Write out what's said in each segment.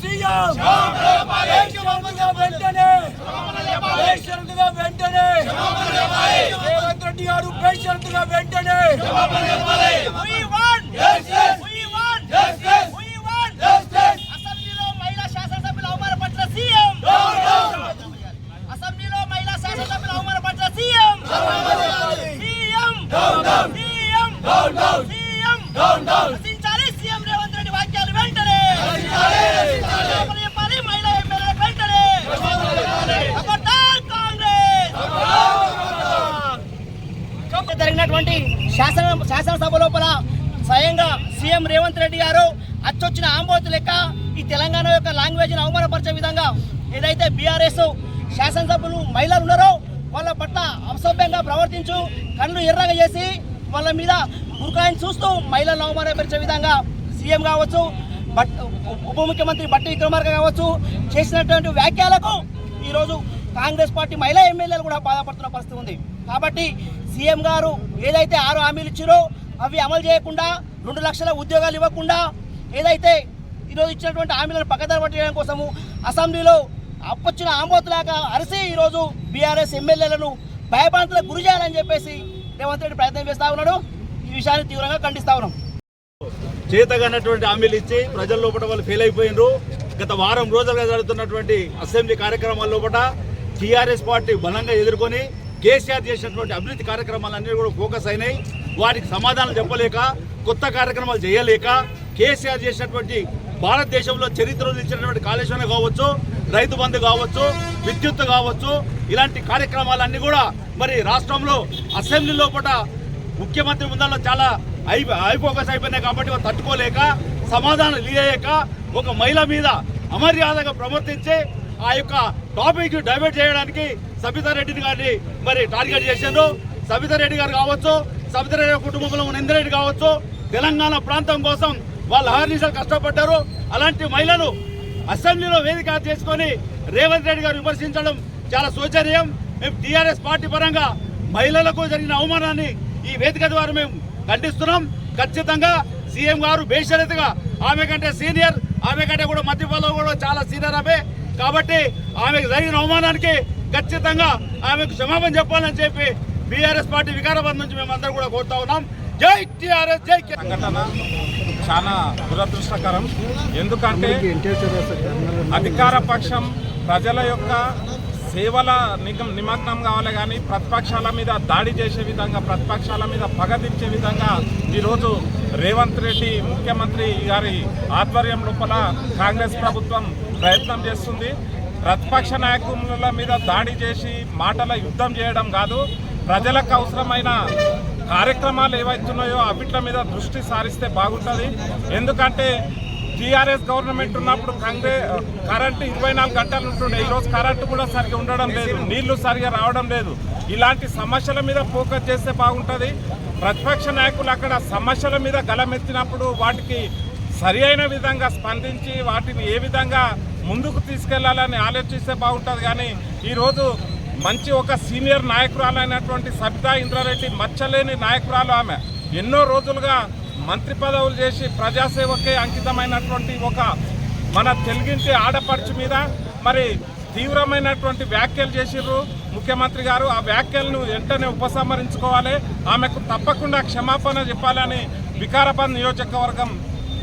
CM! బేషరతుగా వెంటనే! బేషరతుగా వెంటనే! రేవంత్ రెడ్డి గారు బేషరతుగా వెంటనే We want justice. We want justice. We want justice. అసెంబ్లీలో మహిళా శాసనసభ్యులు అవమానపరిచిన సీఎం అసెంబ్లీలో మహిళా శాసనసభ్యులు అవమానపరిచిన సీఎం సీఎం సీఎం సీఎం రచించాలి సీఎం రేవంత్ రెడ్డి వాక్యాలు వెంటనే చెప్పాలి, చెప్పాలి మహిళా ఎమ్మెల్యే వెంటనే ఖబర్దార్ కాంగ్రెస్ జరిగినటువంటి శాసన శాసనసభ లోపల స్వయంగా సీఎం రేవంత్ రెడ్డి గారు అచ్చొచ్చిన ఆంబోతు లెక్క ఈ తెలంగాణ యొక్క లాంగ్వేజ్ని అవమానపరిచే విధంగా ఏదైతే బీఆర్ఎస్ శాసనసభ్యులు మహిళలు ఉన్నారో వాళ్ళ పట్ల అసభ్యంగా ప్రవర్తించు కళ్ళు ఎర్రగా చేసి వాళ్ళ మీద గురకాయని చూస్తూ మహిళలను అవమానపరిచే విధంగా సీఎం కావచ్చు బట్ ఉప ముఖ్యమంత్రి బట్టి విక్రమార్క కావచ్చు చేసినటువంటి వ్యాఖ్యలకు ఈరోజు కాంగ్రెస్ పార్టీ మహిళా ఎమ్మెల్యేలు కూడా బాధపడుతున్న పరిస్థితి ఉంది. కాబట్టి సీఎం గారు ఏదైతే ఆరు హామీలు ఇచ్చారో అవి అమలు చేయకుండా రెండు లక్షల ఉద్యోగాలు ఇవ్వకుండా ఏదైతే ఈరోజు ఇచ్చినటువంటి హామీలను పక్కదారి పట్టడం కోసము అసెంబ్లీలో అప్పొచ్చిన ఆమోతులాగా అరిసి ఈరోజు బీఆర్ఎస్ ఎమ్మెల్యేలను భయభ్రాంతులకు గురి చేయాలని చెప్పేసి రేవంత్ రెడ్డి ప్రయత్నం చేస్తా ఉన్నాడు. ఈ విషయాన్ని తీవ్రంగా ఖండిస్తా ఉన్నాం. చేతగానటువంటి హామీలు ఇచ్చి ప్రజల లోపల వాళ్ళు ఫెయిల్ అయిపోయినారు. గత వారం రోజులుగా జరుగుతున్నటువంటి అసెంబ్లీ కార్యక్రమాల లోపల టీఆర్ఎస్ పార్టీ బలంగా ఎదుర్కొని కేసీఆర్ చేసినటువంటి అభివృద్ధి కార్యక్రమాలన్నీ కూడా ఫోకస్ అయినాయి. వాటికి సమాధానం చెప్పలేక కొత్త కార్యక్రమాలు చేయలేక కేసీఆర్ చేసినటువంటి భారతదేశంలో చరిత్రలో నిలిచినటువంటి కాళేశ్వరం కావచ్చు రైతు బంధు కావచ్చు విద్యుత్ కావచ్చు ఇలాంటి కార్యక్రమాలన్నీ కూడా మరి రాష్ట్రంలో అసెంబ్లీ లోపల ముఖ్యమంత్రి ముందరలో చాలా ఐ ఐ ఫోకస్ అయిపోయినాయి కాబట్టి తట్టుకోలేక సమాధానం లీయక ఒక మహిళ మీద అమర్యాదగా ప్రవర్తించి ఆ యొక్క టాపిక్ డైవర్ట్ చేయడానికి సబితారెడ్డిని గారిని మరి టార్గెట్ చేశారు సబితారెడ్డి గారు కావచ్చు సబితారెడ్డి కుటుంబంలో ఉన్న ఇందిరెడ్డి కావచ్చు తెలంగాణ ప్రాంతం కోసం వాళ్ళు అహర్నిశలు కష్టపడ్డారు. అలాంటి మహిళలు అసెంబ్లీలో వేదిక చేసుకొని రేవంత్ రెడ్డి గారు విమర్శించడం చాలా శోచనీయం. మేము టీఆర్ఎస్ పార్టీ పరంగా మహిళలకు జరిగిన అవమానాన్ని ఈ వేదిక ద్వారా మేము ఖండిస్తున్నాం. ఖచ్చితంగా సీఎం గారు బేషరతుగా ఆమె కంటే సీనియర్ ఆమె కంటే కూడా మధ్యపల్లో కూడా చాలా సీనియర్ ఆమె. కాబట్టి ఆమెకు జరిగిన అవమానానికి ఖచ్చితంగా ఆమెకు క్షమాపణ చెప్పాలని చెప్పి బీఆర్ఎస్ పార్టీ వికారాబాద్ నుంచి మేమందరం కూడా కోరుతా ఉన్నాం. జై టీఆర్ఎస్ జై సంఘటన చాలా దురదృష్టకరం. ఎందుకంటే అధికార పక్షం ప్రజల యొక్క సేవల నిగం నిమగ్నం కావాలి కానీ ప్రతిపక్షాల మీద దాడి చేసే విధంగా ప్రతిపక్షాల మీద పగదించే విధంగా ఈరోజు రేవంత్ రెడ్డి ముఖ్యమంత్రి గారి ఆధ్వర్యం లోపల కాంగ్రెస్ ప్రభుత్వం ప్రయత్నం చేస్తుంది. ప్రతిపక్ష నాయకుల మీద దాడి చేసి మాటల యుద్ధం చేయడం కాదు ప్రజలకు అవసరమైన కార్యక్రమాలు ఏవైతున్నాయో అవిట్ల మీద దృష్టి సారిస్తే బాగుంటుంది. ఎందుకంటే టీఆర్ఎస్ గవర్నమెంట్ ఉన్నప్పుడు కాంగ్రెస్ కరెంటు ఇరవై నాలుగు గంటలు ఉంటుండే. ఈరోజు కరెంటు కూడా సరిగా ఉండడం లేదు నీళ్ళు సరిగా రావడం లేదు. ఇలాంటి సమస్యల మీద ఫోకస్ చేస్తే బాగుంటుంది. ప్రతిపక్ష నాయకులు అక్కడ సమస్యల మీద గలమెత్తినప్పుడు వాటికి సరి విధంగా స్పందించి వాటిని ఏ విధంగా ముందుకు తీసుకెళ్ళాలని ఆలోచిస్తే బాగుంటుంది కానీ ఈరోజు మంచి ఒక సీనియర్ నాయకురాలైనటువంటి సబితా ఇంద్రారెడ్డి మచ్చలేని నాయకురాలు ఆమె. ఎన్నో రోజులుగా మంత్రి పదవులు చేసి ప్రజాసేవకే అంకితమైనటువంటి ఒక మన తెలుగింటి ఆడపడుచు మీద మరి తీవ్రమైనటువంటి వ్యాఖ్యలు చేసిర్రు ముఖ్యమంత్రి గారు. ఆ వ్యాఖ్యలను వెంటనే ఉపసంహరించుకోవాలి. ఆమెకు తప్పకుండా క్షమాపణ చెప్పాలని వికారాబాద్ నియోజకవర్గం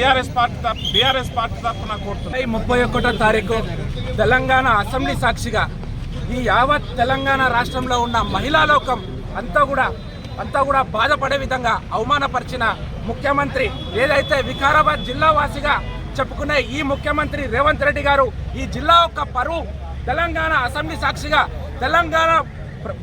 టీఆర్ఎస్ పార్టీ తరఫు బీఆర్ఎస్ పార్టీ తరఫున కోరుతున్నాం ఈ ముప్పై ఒకటో తారీఖు తెలంగాణ అసెంబ్లీ సాక్షిగా ఈ యావత్ తెలంగాణ రాష్ట్రంలో ఉన్న మహిళా లోకం అంతా కూడా అంతా కూడా బాధపడే విధంగా అవమానపరిచిన ముఖ్యమంత్రి ఏదైతే వికారాబాద్ జిల్లావాసిగా చెప్పుకునే ఈ ముఖ్యమంత్రి రేవంత్ రెడ్డి గారు ఈ జిల్లా యొక్క పరువు తెలంగాణ అసెంబ్లీ సాక్షిగా తెలంగాణ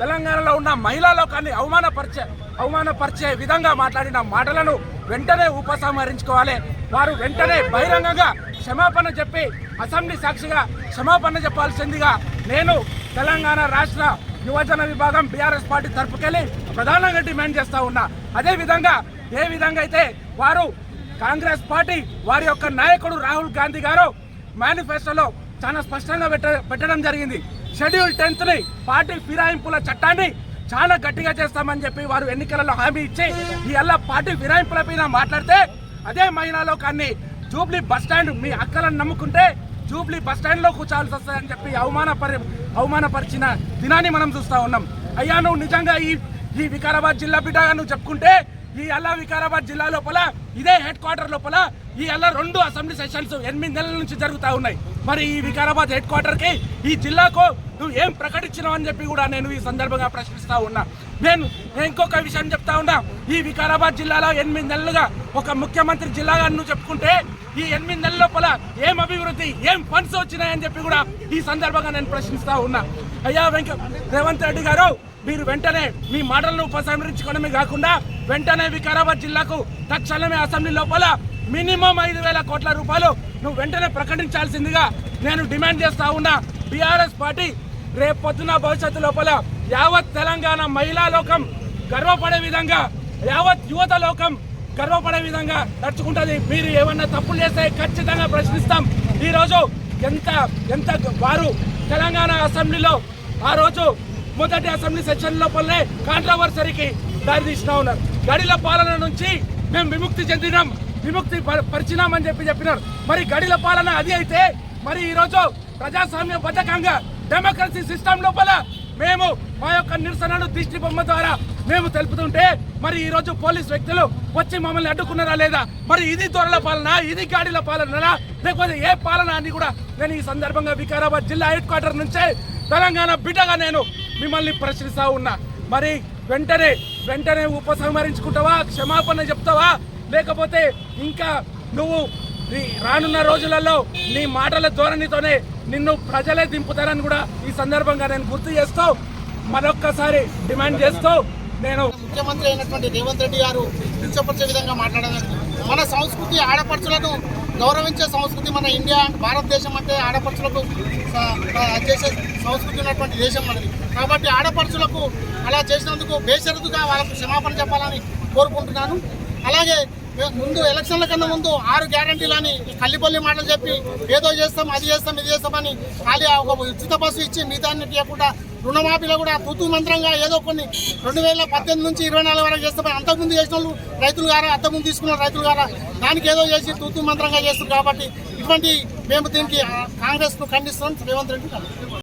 తెలంగాణలో ఉన్న మహిళా లోకాన్ని అవమానపరిచే అవమానపరిచే విధంగా మాట్లాడిన మాటలను వెంటనే ఉపసంహరించుకోవాలి. వారు వెంటనే బహిరంగంగా క్షమాపణ చెప్పి అసెంబ్లీ సాక్షిగా క్షమాపణ చెప్పాల్సిందిగా నేను తెలంగాణ రాష్ట్ర యువజన విభాగం బీఆర్ఎస్ పార్టీ తరపుకెళ్ళి ప్రధానంగా డిమాండ్ చేస్తూ ఉన్నా. అదేవిధంగా ఏ విధంగా అయితే వారు కాంగ్రెస్ పార్టీ వారి యొక్క నాయకుడు రాహుల్ గాంధీ గారు మేనిఫెస్టోలో చాలా స్పష్టంగా పెట్ట పెట్టడం జరిగింది. షెడ్యూల్ టెన్త్ని పార్టీ ఫిరాయింపుల చట్టాన్ని చాలా గట్టిగా చేస్తామని చెప్పి వారు ఎన్నికలలో హామీ ఇచ్చి ఈ అల్ల పార్టీ ఫిరాయింపుల పైన మాట్లాడితే అదే మహిళా కానీ జూబ్లీ బస్ స్టాండ్ మీ అక్కలను నమ్ముకుంటే జూబ్లీ బస్ స్టాండ్ వస్తాయని కూర్చోవాల్సి వస్తుందని చెప్పి అవమానపరి అవమానపరిచిన దినాన్ని మనం చూస్తా ఉన్నాం. అయ్యా నువ్వు నిజంగా ఈ ఈ వికారాబాద్ జిల్లా బిడ్డగా నువ్వు చెప్పుకుంటే ఈ అల్లా వికారాబాద్ జిల్లా లోపల ఇదే హెడ్ క్వార్టర్ లోపల ఈ అల్లా రెండు అసెంబ్లీ సెషన్స్ ఎనిమిది నెలల నుంచి జరుగుతూ ఉన్నాయి. మరి ఈ వికారాబాద్ హెడ్కి ఈ జిల్లాకు నువ్వు ఏం ప్రకటించినావు అని చెప్పి కూడా నేను ఈ సందర్భంగా ప్రశ్నిస్తా ఉన్నా. నేను నేను ఇంకొక విషయం చెప్తా ఉన్నా. ఈ వికారాబాద్ జిల్లాలో ఎనిమిది నెలలుగా ఒక ముఖ్యమంత్రి జిల్లాగా నువ్వు చెప్పుకుంటే ఈ ఎనిమిది నెలల లోపల ఏం అభివృద్ధి ఏం ఫండ్స్ వచ్చినాయని చెప్పి కూడా ఈ సందర్భంగా నేను ప్రశ్నిస్తా ఉన్నా. అయ్యా వెంక రేవంత్ రెడ్డి గారు మీరు వెంటనే మీ మాటలను ఉపసంహరించుకోవడమే కాకుండా వెంటనే వికారాబాద్ జిల్లాకు తక్షణమే అసెంబ్లీ లోపల మినిమం ఐదు వేల కోట్ల రూపాయలు నువ్వు వెంటనే ప్రకటించాల్సిందిగా నేను డిమాండ్ చేస్తా ఉన్నా. బీఆర్ఎస్ పార్టీ రేపు పొద్దున భవిష్యత్తు లోపల యావత్ తెలంగాణ మహిళా లోకం గర్వపడే విధంగా యావత్ యువత లోకం గర్వపడే విధంగా నడుచుకుంటుంది. మీరు ఏమన్నా తప్పులు చేస్తే ఖచ్చితంగా ప్రశ్నిస్తాం. ఈరోజు ఎంత ఎంత వారు తెలంగాణ అసెంబ్లీలో ఆ రోజు మొదటి అసెంబ్లీ సెషన్ లోపలనే కాంట్రవర్సరీకి దారి తీసినా ఉన్నారు. గడిల పాలన నుంచి మేము విముక్తి చెందినాం. విముక్తి పరిచినామని చెప్పి చెప్పినారు. మరి గడిల పాలన అది అయితే మరి ఈరోజు ప్రజాస్వామ్య బద్ధకంగా డెమోక్రసీ సిస్టమ్ లోపల మేము మా యొక్క నిరసనలు దిష్టి బొమ్మ ద్వారా మేము తెలుపుతుంటే మరి ఈరోజు పోలీస్ వ్యక్తులు వచ్చి మమ్మల్ని అడ్డుకున్నారా లేదా? మరి ఇది దొరల పాలన ఇది గాడిల పాలన లేకపోతే ఏ పాలన అని కూడా నేను ఈ సందర్భంగా వికారాబాద్ జిల్లా హెడ్ క్వార్టర్ నుంచే తెలంగాణ బిడ్డగా నేను మిమ్మల్ని ప్రశ్నిస్తా ఉన్నా. మరి వెంటనే వెంటనే ఉపసంహరించుకుంటావా? క్షమాపణ చెప్తావా? లేకపోతే ఇంకా నువ్వు రానున్న రోజులలో నీ మాటల ధోరణితోనే నిన్ను ప్రజలే దింపుతారని కూడా ఈ సందర్భంగా నేను గుర్తు చేస్తూ మరొక్కసారి డిమాండ్ చేస్తూ నేను ముఖ్యమంత్రి అయినటువంటి రేవంత్ రెడ్డి గారు కించపరిచే విధంగా మాట్లాడారు మన సంస్కృతి ఆడపడుచులను గౌరవించే సంస్కృతి మన ఇండియా భారతదేశం అంటే ఆడపడుచులకు చేసే సంస్కృతి ఉన్నటువంటి దేశం మనది. కాబట్టి ఆడపడుచులకు అలా చేసినందుకు బేషరతుగా వాళ్ళకు క్షమాపణ చెప్పాలని కోరుకుంటున్నాను. అలాగే ముందు ఎలక్షన్ల కన్నా ముందు ఆరు గ్యారంటీలని అని కల్లిపల్లి మాటలు చెప్పి ఏదో చేస్తాం అది చేస్తాం ఇది చేస్తామని ఖాళీ ఒక ఉచిత బస్సు ఇచ్చి మిగతాన్ని ఇవ్వకుండా రుణమాఫీలో కూడా తూతూ మంత్రంగా ఏదో కొన్ని రెండు వేల పద్దెనిమిది నుంచి ఇరవై నాలుగు వరకు చేస్తామని అంతకుముందు చేసిన వాళ్ళు రైతులు గారా అంతకుముందు తీసుకున్న రైతులు గారా దానికి ఏదో చేసి తూతూ మంత్రంగా చేస్తారు కాబట్టి ఇటువంటి మేము దీనికి కాంగ్రెస్ను ఖండిస్తున్నాం. రేవంత్ రెడ్డి